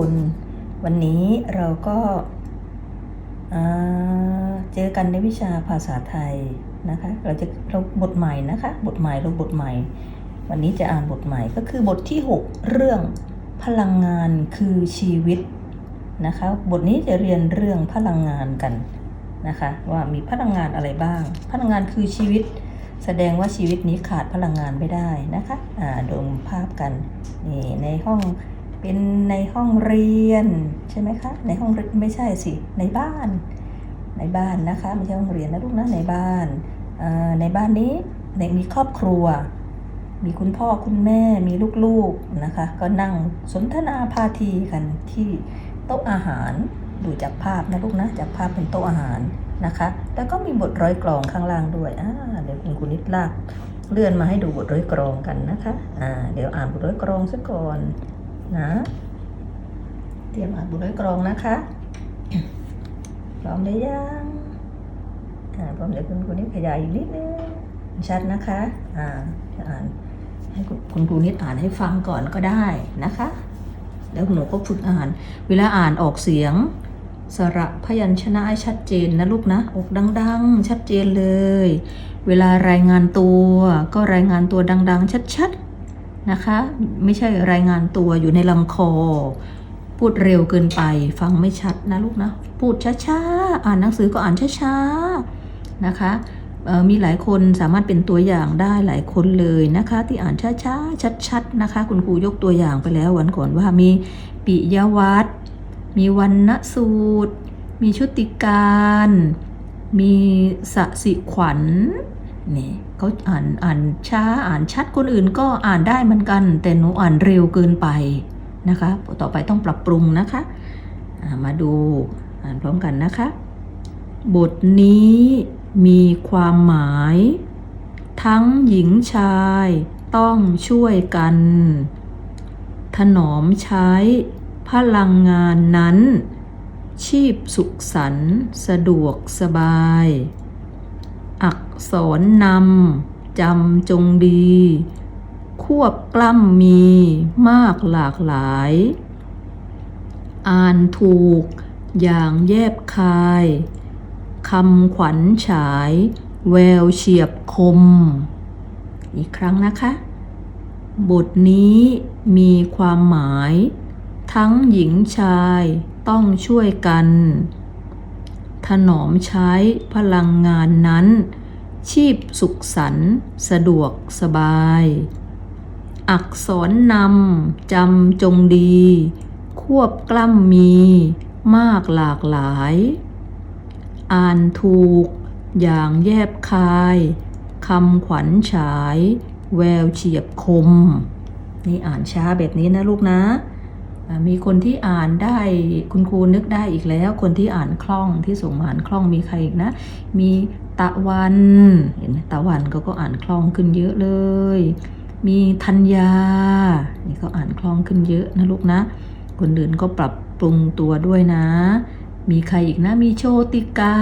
ทุกคนวันนี้เราก็าเจอกันในวิชาภาษาไทยนะคะ เราจะเราบทใหม่นะคะ บทใหม่เราบทใหม่ วันนี้จะอ่านบทใหม่ก็คือบทที่ 6 เรื่องพลังงานคือชีวิตนะคะ บทนี้จะเรียนเรื่องพลังงานกันนะคะ ว่ามีพลังงานอะไรบ้าง พลังงานคือชีวิต แสดงว่าชีวิตนี้ขาดพลังงานไม่ได้นะคะอ่าดูภาพกันนี่ในห้อง เป็นในห้องเรียนใช่ไหมคะ ในห้องเรียนไม่ใช่สิ ในบ้าน ในบ้านนะคะไม่ใช่ห้องเรียนนะลูกนะในบ้าน ในบ้านนี้ในมีครอบครัว มีคุณพ่อคุณแม่มีลูกๆนะคะ ก็นั่งสนทนาพาทีกันที่โต๊ะอาหารดูจากภาพนะลูกนะจากภาพเป็นโต๊ะอาหารนะคะ แล้วก็มีบทร้อยกรองข้างล่างด้วยอ่าเดี๋ยวคุณครูนิดลากเลื่อนมาให้ดูบทร้อยกรองกันนะคะอ่าเดี๋ยวอ่านบทร้อยกรองซะก่อน นะ เตรียมอ่านบทร้อยกรองนะคะพร้อมหรือยังอ่าพร้อมเดี๋ยวคุณครูนิดขยายอีกนิดนึงชัดนะคะ อ่าจะอ่านให้คุณคุณครูนิดอ่านให้ฟังก่อนก็ได้นะคะแล้วหนูก็ฝึกอ่าน เวลาอ่านออกเสียง สระพยัญชนะให้ชัดเจนนะลูกนะ ออกดัง ๆ ชัดเจนเลย เวลารายงานตัว ก็รายงานตัวดัง ๆ ชัด ๆ นะคะ ไม่ใช่รายงานตัวอยู่ในลำคอ พูดเร็วเกินไป ฟังไม่ชัดนะลูกนะ พูดช้าๆ อ่านหนังสือก็อ่านช้าๆ นะคะมีหลายคนสามารถเป็นตัวอย่างได้หลายคนเลยนะคะ ที่อ่านช้าๆ ชัดๆ นะคะ คุณครูยกตัวอย่างไปแล้ววันก่อนว่ามีปิยวัตรมีวันณสูตร มีชุติการ มีสสิขวัญ นี่เขาอ่านอ่านช้าอ่านชัดคนอื่นก็อ่านได้เหมือนกัน แต่หนูอ่านเร็วเกินไปนะคะ ต่อไปต้องปรับปรุงนะคะามาดูอ่านพร้อมกันนะคะ บทนี้มีความหมาย ทั้งหญิงชายต้องช่วยกัน ถนอมใช้พลังงานนั้น ชีพสุขสันต์สะดวกสบาย อักษรนำจำจงดี ควบกล้ำมีมากหลากหลาย อ่านถูกอย่างแยบคายคำขวัญฉาย แววเฉียบคม อีกครั้งนะคะ บทนี้มีความหมาย ทั้งหญิงชายต้องช่วยกัน ถนอมใช้พลังงานนั้น ชีพสุขสันต์สะดวกสบาย อักษรนำจำจงดี ควบกล้ำมี มากหลากหลาย อ่านถูก อย่างแยบคายคำขวัญฉาย แววเฉียบคม นี่อ่านช้าแบบนี้นะลูกนะ มีคนที่อ่านได้คุณครูนึกได้อีกแล้ว คนที่อ่านคล่องที่ส่งมาอ่านคล่องมีใครอีกนะ มีตะวันเห็นไหมตะวันก็ก็อ่านคล่องขึ้นเยอะเลย มีธัญญานี่ก็อ่านคล่องขึ้นเยอะนะลูกนะ คนอื่นก็ปรับปรุงตัวด้วยนะ มีใครอีกนะมีโชติกา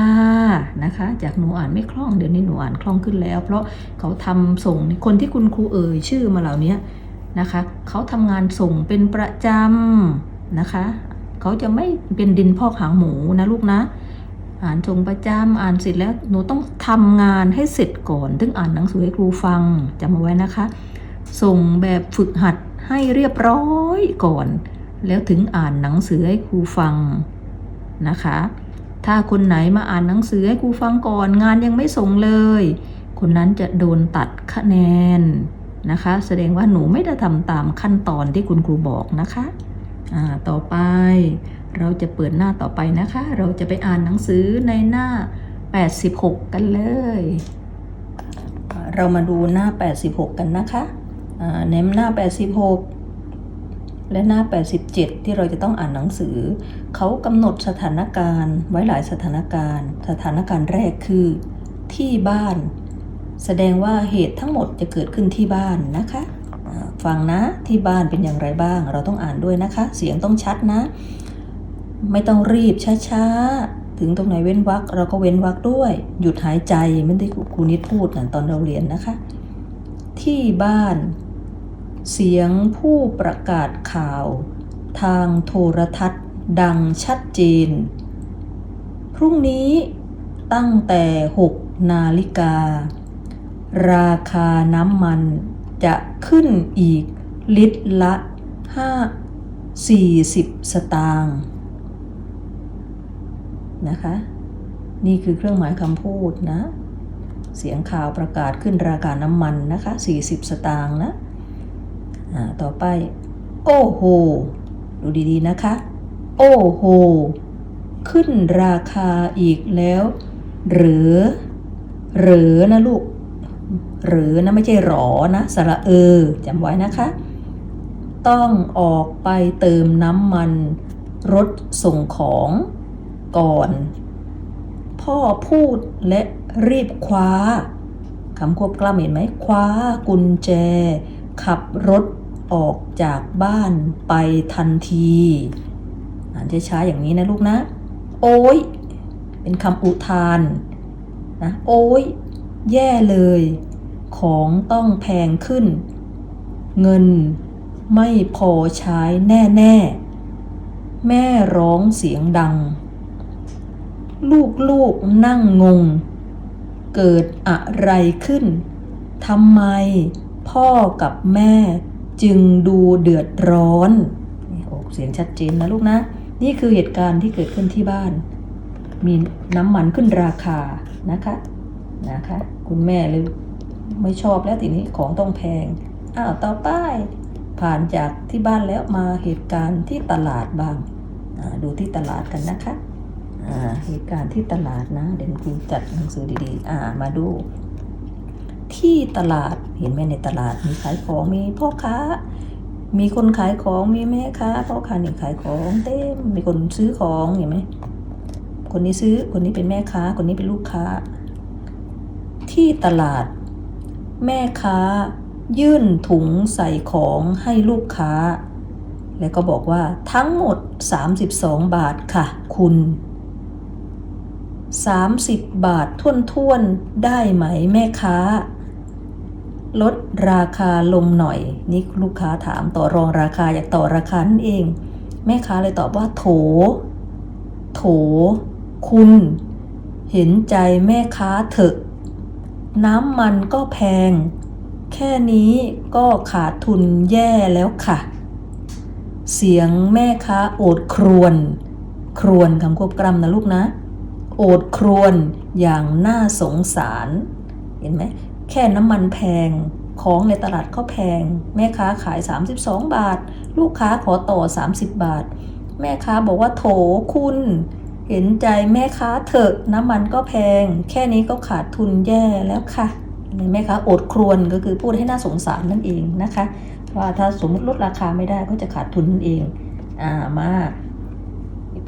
นะคะ จากหนูอ่านไม่คล่องเดี๋ยวนี้หนูอ่านคล่องขึ้นแล้ว เพราะเขาทำส่งคนที่คุณครูเอ่ยชื่อมาเหล่านี้ นะคะเขาทำงานส่งเป็นประจำนะคะเขาจะไม่เป็นดินพอกหางหมูนะลูกนะ อ่านส่งประจำอ่านเสร็จแล้วหนูต้องทำงานให้เสร็จก่อนถึงอ่านหนังสือให้ครูฟังจำเอาไว้นะคะ ส่งแบบฝึกหัดให้เรียบร้อยก่อน แล้วถึงอ่านหนังสือให้ครูฟังนะคะ ถ้าคนไหนมาอ่านหนังสือให้ครูฟังก่อน งานยังไม่ส่งเลย คนนั้นจะโดนตัดคะแนน นะคะ แสดงว่าหนูไม่ได้ทำตามขั้นตอนที่คุณครูบอกนะคะต่อไปเราจะเปิดหน้าต่อไปนะคะ เราจะไปอ่านหนังสือในหน้า 86 กันเลย เรามาดูหน้า 86 กันนะคะในหน้า 86 และหน้า 87 ที่เราจะต้องอ่านหนังสือ เขากำหนดสถานการณ์ไว้หลายสถานการณ์ สถานการณ์แรกคือ ที่บ้าน แสดงว่าเหตุทั้งหมดจะเกิดขึ้นที่บ้านนะคะฟังนะที่บ้านเป็นอย่างไรบ้าง เราต้องอ่านด้วยนะคะ เสียงต้องชัดนะ ไม่ต้องรีบช้าๆ ถึงตรงไหนเว้นวรรคเราก็เว้นวรรคด้วย หยุดหายใจไม่ได้ครูนิดพูดนะตอนเราเรียนนะคะ ที่บ้าน เสียงผู้ประกาศข่าว ทางโทรทัศน์ ดังชัดเจน พรุ่งนี้ตั้งแต่ 6 นาฬิกา ราคาน้ำมันจะขึ้นอีกลิตรละ 5 40 สตางค์นะคะ นี่คือเครื่องหมายคำพูดนะ เสียงข่าวประกาศขึ้นราคาน้ำมันนะคะ 40 สตางค์นะต่อไป โอ้โห ดูดีๆนะคะ โอ้โห ขึ้นราคาอีกแล้ว หรือ หรือนะลูก หรือนะไม่ใช่หรอนะสระเออจำไว้นะคะ ต้องออกไปเติมน้ำมัน รถส่งของก่อน พ่อพูดและรีบคว้าคำควบกล้ำเห็นไหมคว้ากุญแจ ขับรถออกจากบ้านไปทันทีอ่านช้าๆอย่างนี้นะลูกนะ โอ้ย เป็นคำอุทานนะ โอ้ย แย่เลย ของต้องแพงขึ้น เงินไม่พอใช้แน่ๆแม่ร้องเสียงดัง ลูกๆนั่งงง เกิดอะไรขึ้นทำไมพ่อกับแม่จึงดูเดือดร้อนนี่ออกเสียงชัดเจนนะลูกนะ นี่คือเหตุการณ์ที่เกิดขึ้นที่บ้าน มีน้ำมันขึ้นราคานะคะ นะคะ คุณแม่เลยไม่ชอบแล้วทีนี้ของต้องแพง อ้าวต่อไปผ่านจากที่บ้านแล้วมาเหตุการณ์ที่ตลาดบ้าง ดูที่ตลาดกันนะคะเหตุการณ์ที่ตลาดนะ เดี๋ยวครูจัดหนังสือดีๆ อ่ามาดู ที่ตลาดเห็นไหมในตลาดมีขายของมีพ่อค้า มีคนขายของมีแม่ค้าพ่อค้านี่ขายของเต็มมีคนซื้อของเห็นไหมคนนี้ซื้อคนนี้เป็นแม่ค้า คนนี้เป็นลูกค้า ที่ตลาด แม่ค้า ยื่นถุงใส่ของให้ลูกค้า แล้วก็บอกว่าทั้งหมด 32 บาทค่ะ คุณ 30 บาทท่วนๆ ได้ไหมแม่ค้า ลดราคาลงหน่อย นี่ลูกค้าถามต่อรองราคาอยากต่อราคานั่นเอง แม่ค้าเลยตอบว่าโถ โถ คุณเห็นใจแม่ค้าเถอะ น้ำมันก็แพง แค่นี้ก็ขาดทุนแย่แล้วค่ะ เสียงแม่ค้าโอดครวน ครวนคำควบกล้ำนะลูกนะ โอดครวนอย่างน่าสงสาร เห็นไหม แค่น้ำมันแพงของในตลาดก็แพง แม่ค้าขาย 32 บาท ลูกค้าขอต่อ 30 บาท แม่ค้าบอกว่าโถคุณ เห็นใจแม่ค้าเถอะน้ำมันก็แพง แค่นี้ก็ขาดทุนแย่แล้วค่ะแม่ค้าอดครวนก็คือพูดให้น่าสงสารนั่นเองนะคะ ว่าถ้าสมมติลดราคาไม่ได้ก็จะขาดทุนนั่นเอง อ่ามา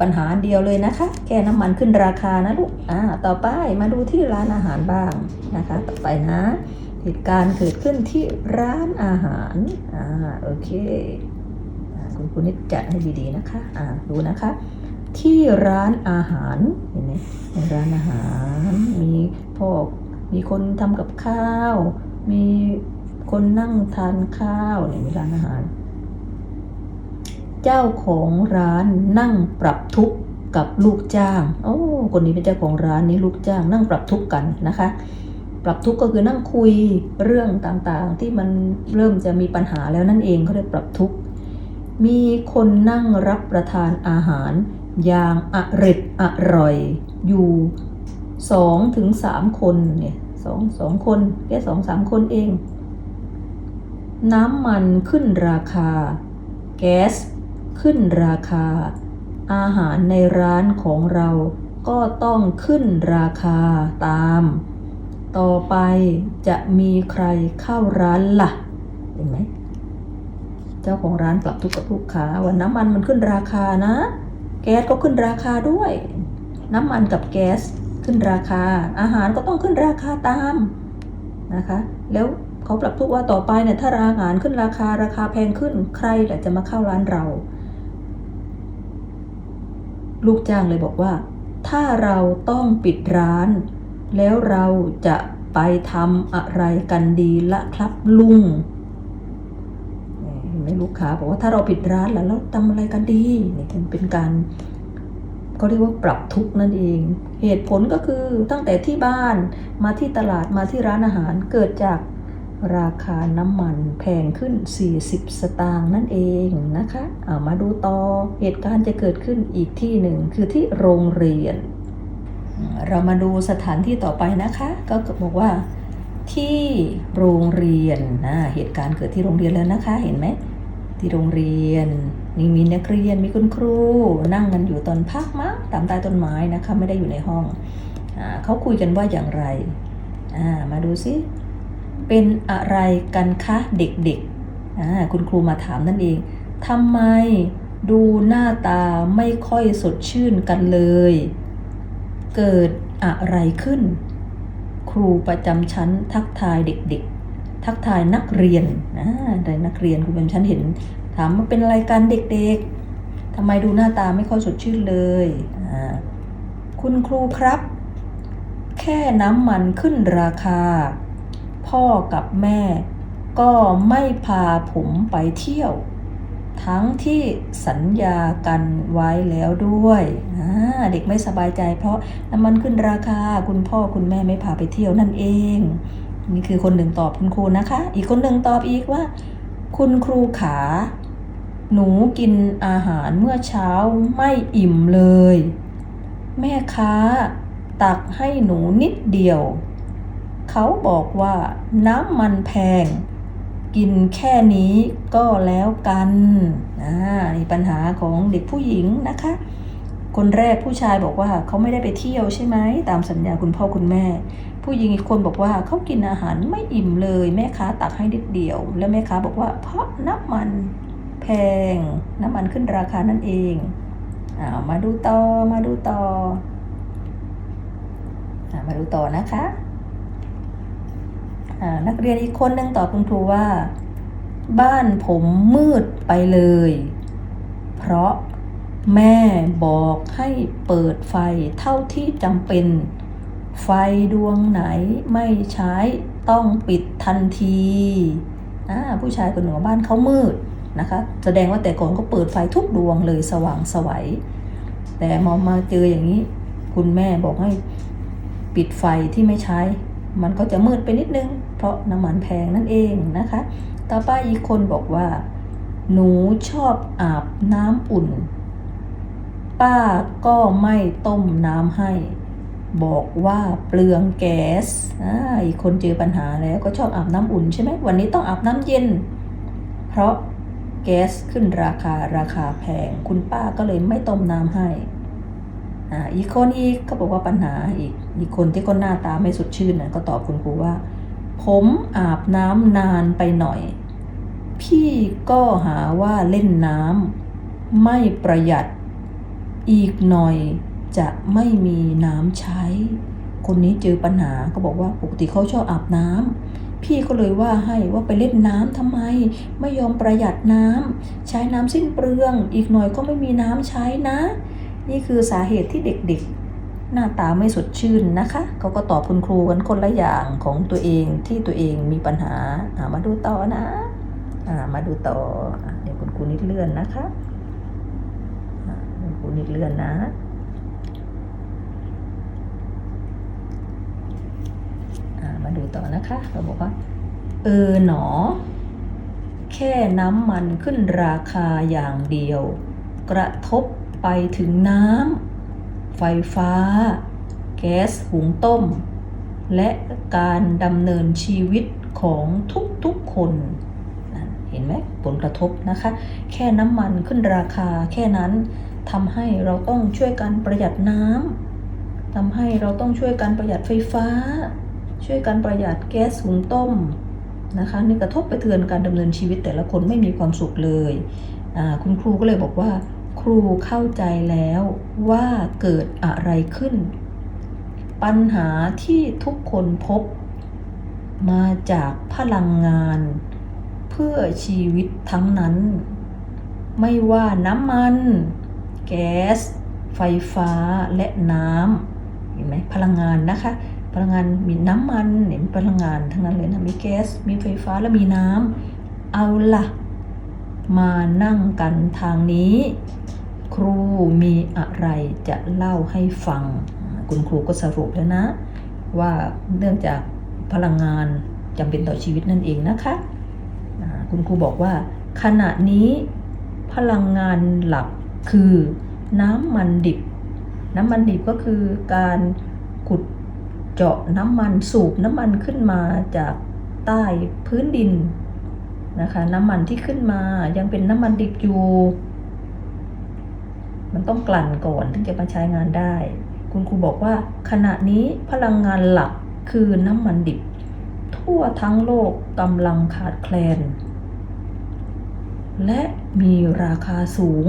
ปัญหาเดียวเลยนะคะ แค่น้ำมันขึ้นราคานะลูกอ่าต่อไปมาดูที่ร้านอาหารบ้างนะคะ ต่อไปนะเหตุการณ์เกิดขึ้นที่ร้านอาหารอ่าโอเคคุณคุณนิดจัดให้ดีๆนะคะอ่าดูนะคะ ที่ร้านอาหารเห็นไหมในร้านอาหารมีพ่อมีคนทำกับข้าว มีคนนั่งทานข้าวเนี่ยมีร้านอาหาร เจ้าของร้านนั่งปรับทุกข์กับลูกจ้าง โอ้ คนนี้เป็นเจ้าของร้านนี้ลูกจ้าง นั่งปรับทุกข์กันนะคะ ปรับทุกข์ก็คือนั่งคุยเรื่องต่างๆ ที่มันเริ่มจะมีปัญหาแล้วนั่นเองเขาเรียกปรับทุกข์ มีคนนั่งรับประทานอาหาร อย่างอร็ดอร่อย อยู่สองถึงสามคนเนี่ยสองสองคนแค่สองสามคนเอง น้ำมันขึ้นราคา แก๊สขึ้นราคา อาหารในร้านของเราก็ต้องขึ้นราคาตาม ต่อไปจะมีใครเข้าร้านละ่ะ เห็นไหม เจ้าของร้านปรับทุกข์กับลูกค้าว่าน้ำมันมันขึ้นราคานะ แก๊สก็ขึ้นราคาด้วย น้ำมันกับแก๊สขึ้นราคา อาหารก็ต้องขึ้นราคาตามนะคะ แล้วเขาปรับทุกว่าต่อไปเนี่ยถ้าอาหารขึ้นราคาราคาแพงขึ้นใครแหละจะมาเข้าร้านเรา ลูกจ้างเลยบอกว่า ถ้าเราต้องปิดร้าน แล้วเราจะไปทำอะไรกันดีละครับลุง เห็นไหมนี่ลูกค้าบอกว่าถ้าเราปิดร้านแล้วเราทำอะไรกันดีนี่เป็นเป็นการเขาเรียกว่าปรับทุกนั่นเอง เหตุผลก็คือตั้งแต่ที่บ้านมาที่ตลาดมาที่ร้านอาหารเกิดจากราคาน้ำมันแพงขึ้น 40 สตางค์นั่นเองนะคะเอามาดูต่อเหตุการณ์จะเกิดขึ้นอีกที่หนึ่งคือที่โรงเรียน เรามาดูสถานที่ต่อไปนะคะ ก็บอกว่าที่โรงเรียนนะเหตุการณ์เกิดที่โรงเรียนแล้วนะคะ เห็นไหม ที่โรงเรียนนี่มีนักเรียนมีคุณครู นั่งกันอยู่ตอนพักมั้งตามใต้ต้นไม้นะคะไม่ได้อยู่ในห้องอเขาคุยกันว่าอย่างไรามาดูซิเป็นอะไรกันคะเด็กๆคุณครูมาถามนั่นเองทำไมดูหน้าตาไม่ค่อยสดชื่นกันเลย เกิดอะไรขึ้น ครูประจำชั้นทักทายเด็กๆ ทักทายนักเรียนนะแต่นักเรียนครูประจำชั้นเห็น ถามว่าเป็นอะไรกันเด็กๆทำไมดูหน้าตาไม่ค่อยสดชื่นเลยคุณครูครับ แค่น้ำมันขึ้นราคา พ่อกับแม่ ก็ไม่พาผมไปเที่ยว ทั้งที่สัญญากันไว้แล้วด้วยเด็กไม่สบายใจ เพราะน้ำมันขึ้นราคาคุณพ่อคุณแม่ไม่พาไปเที่ยวนั่นเอง นี่คือคนหนึ่งตอบคุณครูนะคะ อีกคนหนึ่งตอบอีกว่า คุณครูขา หนูกินอาหารเมื่อเช้าไม่อิ่มเลย แม่ค้า ตักให้หนูนิดเดียว เขาบอกว่าน้ำมันแพง กินแค่นี้ก็แล้วกันอ่านี่ปัญหาของเด็กผู้หญิงนะคะ คนแรกผู้ชายบอกว่าเขาไม่ได้ไปเที่ยวใช่ไหมตามสัญญาคุณพ่อคุณแม่ ผู้หญิงอีกคนบอกว่าเขากินอาหารไม่อิ่มเลย แม่ค้าตักให้นิดเดียว แล้วแม่ค้าบอกว่า เพราะน้ำมันแพง น้ำมันขึ้นราคานั่นเองอามาดูต่อมาดูต่ออามาดูต่อนะคะนักเรียนอีกคนนึงตอบคุณครูว่า บ้านผมมืดไปเลย เพราะแม่บอกให้เปิดไฟเท่าที่จำเป็น ไฟดวงไหนไม่ใช้ต้องปิดทันทีอ่าผู้ชายคนหนึ่งบ้านเขามืดนะคะ แสดงว่าแต่ก่อนก็เปิดไฟทุกดวงเลยสว่างสวัย แต่มอมาเจออย่างนี้ คุณแม่บอกให้ปิดไฟที่ไม่ใช้ มันก็จะมืดไปนิดนึง เพราะน้ำมันแพงนั่นเองนะคะ ต่อไปอีกคนบอกว่า หนูชอบอาบน้ำอุ่น ป้าก็ไม่ต้มน้ำให้ บอกว่าเปลืองแก๊สอีกคนเจอปัญหาแล้วก็ชอบอาบน้ำอุ่นใช่ไหมวันนี้ต้องอาบน้ำเย็น เพราะแก๊สขึ้นราคาราคาแพง คุณป้าก็เลยไม่ต้มน้ำให้อ่าอีกคนอีกก็บอกว่าปัญหาอีกอีกคนที่ก็หน้าตาไม่สดชื่นนะก็ตอบคุณครูว่า ผมอาบน้ำนานไปหน่อย พี่ก็หาว่าเล่นน้ำไม่ประหยัดอีกหน่อย จะไม่มีน้ำใช้ คนนี้เจอปัญหาก็บอกว่าปกติเขาชอบอาบน้ำพี่ก็เลยว่าให้ว่าไปเล่นน้ำทำไม ไม่ยอมประหยัดน้ำใช้น้ำสิ้นเปลือง อีกหน่อยก็ไม่มีน้ำใช้นะ นี่คือสาเหตุที่เด็กๆ หน้าตาไม่สดชื่นนะคะเขาก็ตอบคุณครูกันคนละอย่างของตัวเองที่ตัวเองมีปัญหาอามาดูต่อนะอามาดูต่อเดี๋ยวคุณครูนิดเลื่อนนะคะคุณครูนิดเลื่อนนะ อ่า มาดูต่อนะคะ เราบอกว่า เออหนอ แค่น้ำมันขึ้นราคาอย่างเดียว กระทบไปถึงน้ำ ไฟฟ้า แก๊สหุงต้ม และการดำเนินชีวิตของทุกๆคนนั่นเห็นไหมผลกระทบนะคะ แค่น้ำมันขึ้นราคาแค่นั้นทำให้เราต้องช่วยกันประหยัดน้ำทำให้เราต้องช่วยกันประหยัดไฟฟ้า ช่วยกันประหยัดแก๊สหุงต้มนะคะนี่กระทบไปเทือนการดำเนินชีวิตแต่ละคนไม่มีความสุขเลยคุณครูก็เลยบอกว่า ครูเข้าใจแล้วว่าเกิดอะไรขึ้น ปัญหาที่ทุกคนพบ มาจากพลังงาน เพื่อชีวิตทั้งนั้น ไม่ว่าน้ำมัน แก๊ส ไฟฟ้าและน้ำเห็นไหมพลังงานนะคะ พลังงานมีน้ำมันเนี่ยมีพลังงานทั้งนั้นเลยนะมีแก๊สมีไฟฟ้าและมีน้ำเอาล่ะมานั่งกันทางนี้ ครูมีอะไรจะเล่าให้ฟัง คุณครูก็สรุปแล้วนะ ว่าเนื่องจากพลังงานจำเป็นต่อชีวิตนั่นเองนะคะคุณครูบอกว่าขณะนี้พลังงานหลักคือน้ำมันดิบ น้ำมันดิบก็คือการขุด เจาะน้ำมันสูบน้ำมันขึ้นมาจากใต้พื้นดินนะคะน้ำมันที่ขึ้นมายังเป็นน้ำมันดิบอยู่ มันต้องกลั่นก่อนถึงจะมาใช้งานได้ คุณครูบอกว่า ขณะนี้พลังงานหลักคือน้ำมันดิบ ทั่วทั้งโลกกำลังขาดแคลน และมีราคาสูง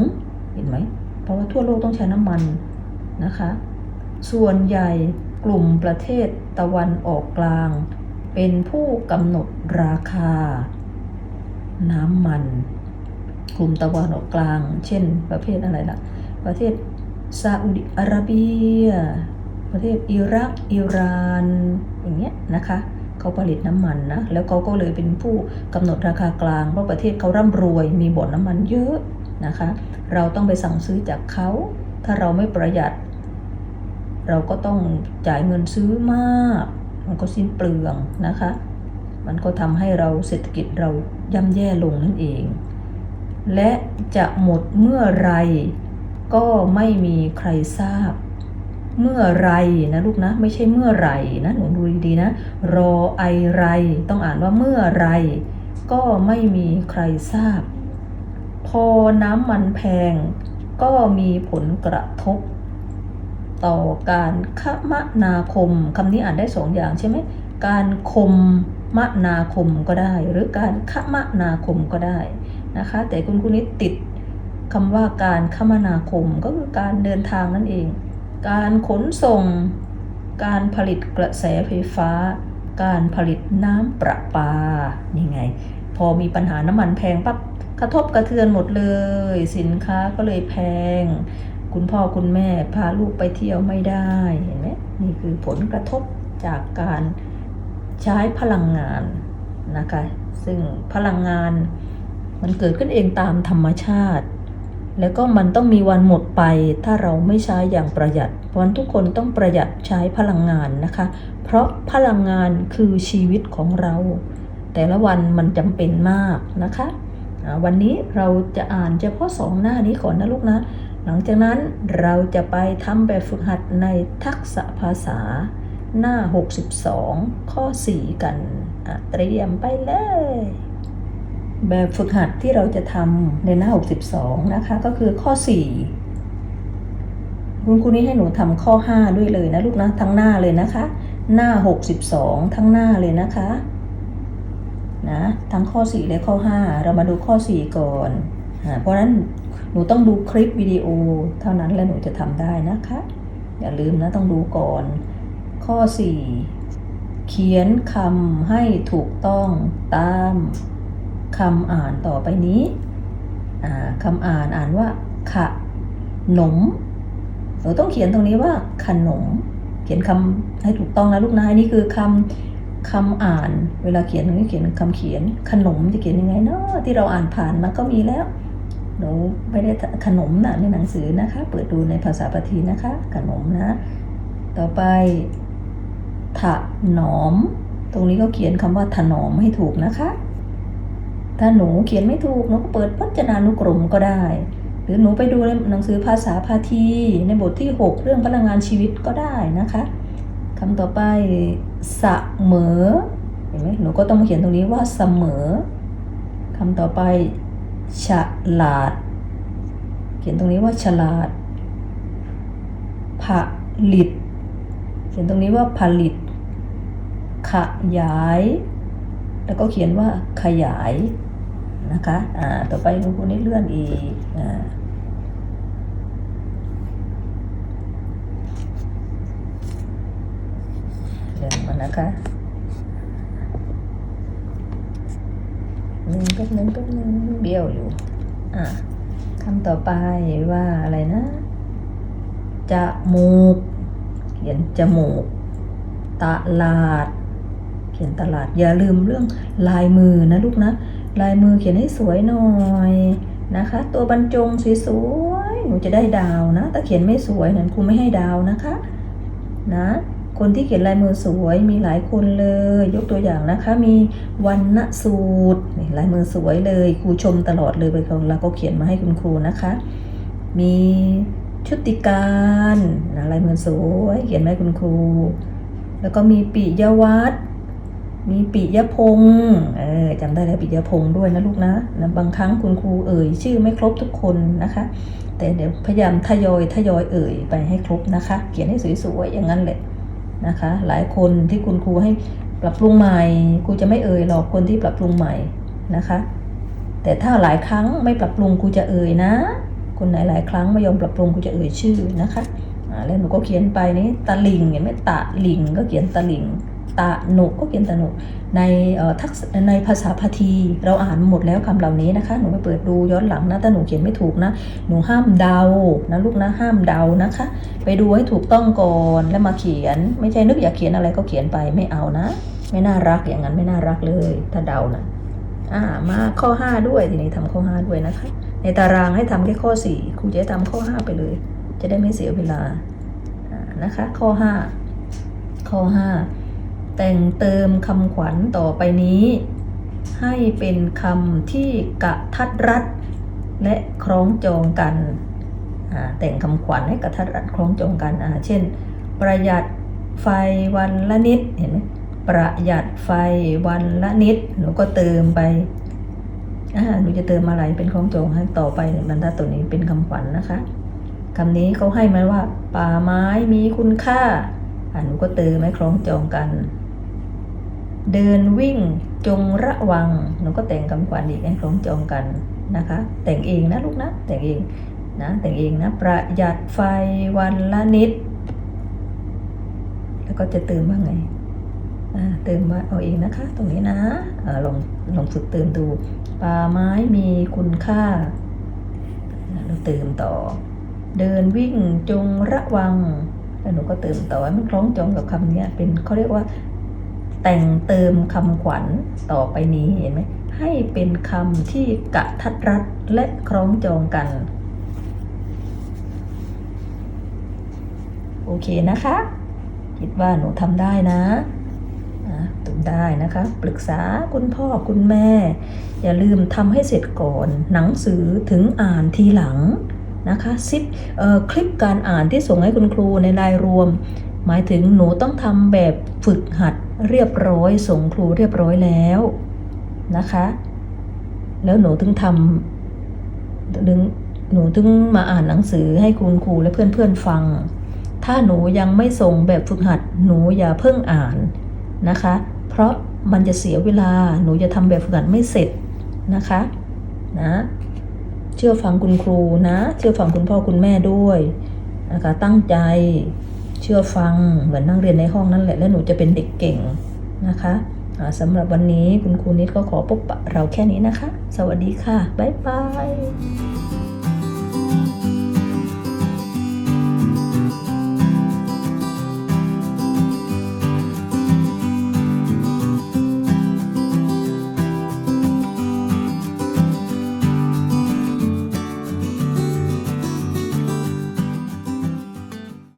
เห็นไหม เพราะว่าทั่วโลกต้องใช้น้ำมันนะคะ ส่วนใหญ่ กลุ่มประเทศตะวันออกกลาง เป็นผู้กำหนดราคา น้ำมัน กลุ่มตะวันออกกลาง เช่น ประเภทอะไรล่ะ ประเทศซาอุดิอาระเบีย ประเทศอิรัก อิหร่าน อย่างเงี้ยนะคะเขาผลิตน้ำมันนะ แล้วเขาก็เลยเป็นผู้กำหนดราคากลาง เพราะประเทศเขาร่ำรวย มีบ่อนน้ำมันเยอะนะคะ เราต้องไปสั่งซื้อจากเขา ถ้าเราไม่ประหยัด เราก็ต้องจ่ายเงินซื้อมาก มันก็สิ้นเปลืองนะคะ มันก็ทำให้เราเศรษฐกิจเราย่ำแย่ลงนั่นเอง และจะหมดเมื่อไรก็ไม่มีใครทราบ เมื่อไรนะลูกนะ ไม่ใช่เมื่อไรนะหนูดูดีๆนะ รอไอไร ต้องอ่านว่าเมื่อไร ก็ไม่มีใครทราบ พอน้ำมันแพงก็มีผลกระทบ ต่อการคมนาคมคำนี้อ่านได้สองอย่างใช่ไหมการคมมนาคมก็ได้ หรือการคมนาคมก็ได้นะคะ แต่คุณครูนิดติดคำว่าการคมนาคมก็คือการเดินทางนั่นเอง การขนส่ง การผลิตกระแสไฟฟ้า การผลิตน้ำประปานี่ไง พอมีปัญหาน้ำมันแพงปั๊บกระทบกระเทือนหมดเลย สินค้าก็เลยแพง คุณพ่อคุณแม่พาลูกไปเที่ยวไม่ได้เห็นไหมนี่คือผลกระทบจากการใช้พลังงานนะคะ ซึ่งพลังงานมันเกิดขึ้นเองตามธรรมชาติ แล้วก็มันต้องมีวันหมดไป ถ้าเราไม่ใช้อย่างประหยัดเพราะฉะนั้นทุกคนต้องประหยัดใช้พลังงานนะคะ เพราะพลังงานคือชีวิตของเรา แต่ละวันมันจำเป็นมากนะคะ วันนี้เราจะอ่านเฉพาะสองหน้านี้ก่อนนะลูกนะ หลังจากนั้นเราจะไปทำแบบฝึกหัดในทักษะภาษาหน้า 62 ข้อ 4 กันเตรียมไปเลย แบบฝึกหัดที่เราจะทำในหน้า 62 นะคะ ก็คือข้อ 4 คุณครูนี้ให้หนูทำข้อ 5 ด้วยเลยนะลูกนะ ทั้งหน้าเลยนะคะ หน้า 62 ทั้งหน้าเลยนะคะ นะ ทั้งข้อ 4 และข้อ 5 เรามาดูข้อ 4 ก่อน เพราะฉะนั้นหนูต้องดูคลิปวิดีโอเท่านั้นแล้วหนูจะทำได้นะคะ อย่าลืมนะต้องดูก่อน ข้อ 4 เขียนคำให้ถูกต้องตามคำอ่านต่อไปนี้อ่าคำอ่านอ่านว่าขะหนมหนูต้องเขียนตรงนี้ว่าขนม เขียนคำให้ถูกต้องนะลูกนะอันนี้คือคำคำอ่าน เวลาเขียนตรงนี้เขียนคำเขียนขนมจะเขียนยังไงเนาะที่เราอ่านผ่านมาก็มีแล้ว หนูไม่ได้ขนมนะในหนังสือนะคะ เปิดดูในภาษาปาทีนะคะ ขนมนะ ต่อไปถนอม ตรงนี้ก็เขียนคำว่าถนอมให้ถูกนะคะ ถ้าหนูเขียนไม่ถูกหนูก็เปิดพจนานุกรมก็ได้ หรือหนูไปดูในหนังสือภาษาพาทีในบทที่ 6 เรื่องพลังงานชีวิตก็ได้นะคะคำต่อไปเสมอเห็นไหมหนูก็ต้องเขียนตรงนี้ว่าเสมอคำต่อไป ฉลาด เขียนตรงนี้ว่าฉลาด ผลิต เขียนตรงนี้ว่าผลิต ขยาย แล้วก็เขียนว่าขยายนะคะ อ่า ต่อไปคุณครูนี่เลื่อนอีก อ่าเลื่อนมานะคะห นึงแป๊บหนึ่งแป๊บหนึ่งเบี้ยวอยู่ อ่าคำต่อไปว่าอะไรนะจมูก เขียนจมูก ตลาด เขียนตลาด อย่าลืมเรื่องลายมือนะลูกนะ ลายมือเขียนให้สวยหน่อยนะคะ ตัวบรรจงสวยๆหนูจะได้ดาวนะแต่เขียนไม่สวยนั้นครูไม่ให้ดาวนะคะ นะ คนที่เขียนลายมือสวยมีหลายคนเลย ยกตัวอย่างนะคะ มีวันณสูตรนี่ลายมือสวยเลยครูชมตลอดเลยไปขาแล้วก็เขียนมาให้คุณครูนะคะ มีชุติการนะลายมือสวยเขียนมาให้คุณครู แล้วก็มีปิยวัฒน์มีปิยพงศ์เออจำได้แล้วปิยพงศ์ด้วยนะลูกนะนะ บางครั้งคุณครูเอ่ย ชื่อไม่ครบทุกคนนะคะ แต่เดี๋ยวพยายามทยอยทยอยเอ่ยไปให้ครบนะคะ เขียนให้สวยๆอย่างนั้นแหละ นะคะ หลายคนที่คุณครูให้ปรับปรุงใหม่ครูจะไม่เอ่ยหรอกคนที่ปรับปรุงใหม่นะคะ แต่ถ้าหลายครั้งไม่ปรับปรุงครูจะเอ่ยนะ คนไหนหลายครั้งไม่ยอมปรับปรุงครูจะเอ่ยชื่อนะคะอ่าแล้วหนูก็เขียนไปนี่ตะลิงเห็นไหมตะลิงก็เขียนตะลิง ตะหนุก็เขียนตะหนุในทักษในภาษาพาทีเราอ่านหมดแล้วคำเหล่านี้นะคะ หนูไปเปิดดูย้อนหลังนะถ้าหนูเขียนไม่ถูกนะ หนูห้ามเดานะลูกนะห้ามเดานะคะ ไปดูให้ถูกต้องก่อนแล้วมาเขียน ไม่ใช่นึกอยากเขียนอะไรก็เขียนไปไม่เอานะ ไม่น่ารักอย่างนั้นไม่น่ารักเลย ถ้าเดานะอ่ามาข้อ 5 ด้วยทีนี้ทำข้อ 5 ด้วยนะคะ ในตารางให้ทำแค่ข้อ 4ครูจะให้ทำข้อ 5 ไปเลย จะได้ไม่เสียเวลาอ่านะคะ ข้อ 5 ข้อ 5 แต่งเติมคำขวัญต่อไปนี้ ให้เป็นคำที่กะทัดรัดและคล้องจองกันแต่งคำขวัญให้กระทัดรัดคล้องจองกันเช่น ประหยัดไฟวันละนิดเห็นไหมประหยัดไฟวันละนิดหนูก็เติมไปอ่าหนูจะเติมอะไรเป็นคล้องจองให้ต่อไปบรรทัดตัวนี้เป็นคำขวัญนะคะคำนี้เขาให้มาว่า ป่าไม้มีคุณค่าอ่าหนูก็เติมให้คล้องจองกัน เดินวิ่งจงระวังหนูก็แต่งคำขวัญอีกให้คล้องจองกันนะคะ แต่งเองนะลูกนะ แต่งเองนะแต่งเองนะ ประหยัดไฟวันละนิด แล้วก็จะเติมว่าไงเติมว่าเอาเองนะคะ ตรงนี้นะอาลองลองฝึกเติมดูป่าไม้มีคุณค่าเราเติมต่อ เดินวิ่งจงระวังแล้วหนูก็เติมต่อให้มันคล้องจองกับคำนี้เป็นเขาเรียกว่า แต่งเติมคำขวัญต่อไปนี้เห็นไหมให้เป็นคำที่กะทัดรัดและคล้องจองกัน โอเคนะคะ คิดว่าหนูทำได้นะอะทำได้นะคะ ปรึกษาคุณพ่อคุณแม่ อย่าลืมทำให้เสร็จก่อน หนังสือถึงอ่านทีหลังนะคะซิปเอ่อคลิปการอ่านที่ส่งให้คุณครูในรายรวม หมายถึงหนูต้องทำแบบฝึกหัด เรียบร้อยส่งครูเรียบร้อยแล้วนะคะ แล้วหนูถึงทำถึงหนูถึงมาอ่านหนังสือให้คุณครูและเพื่อนๆฟัง ถ้าหนูยังไม่ส่งแบบฝึกหัด หนูอย่าเพิ่งอ่านนะคะ เพราะมันจะเสียเวลา หนูจะทำแบบฝึกหัดไม่เสร็จนะคะ นะ เชื่อฟังคุณครูนะ เชื่อฟังคุณพ่อคุณแม่ด้วยนะคะ ตั้งใจ เชื่อฟังเหมือนนั่งเรียนในห้องนั่นแหละ แล้วหนูจะเป็นเด็กเก่งนะคะสำหรับวันนี้คุณครูนิดก็ขอปกปะเราแค่นี้นะคะ สวัสดีค่ะ บ๊ายบาย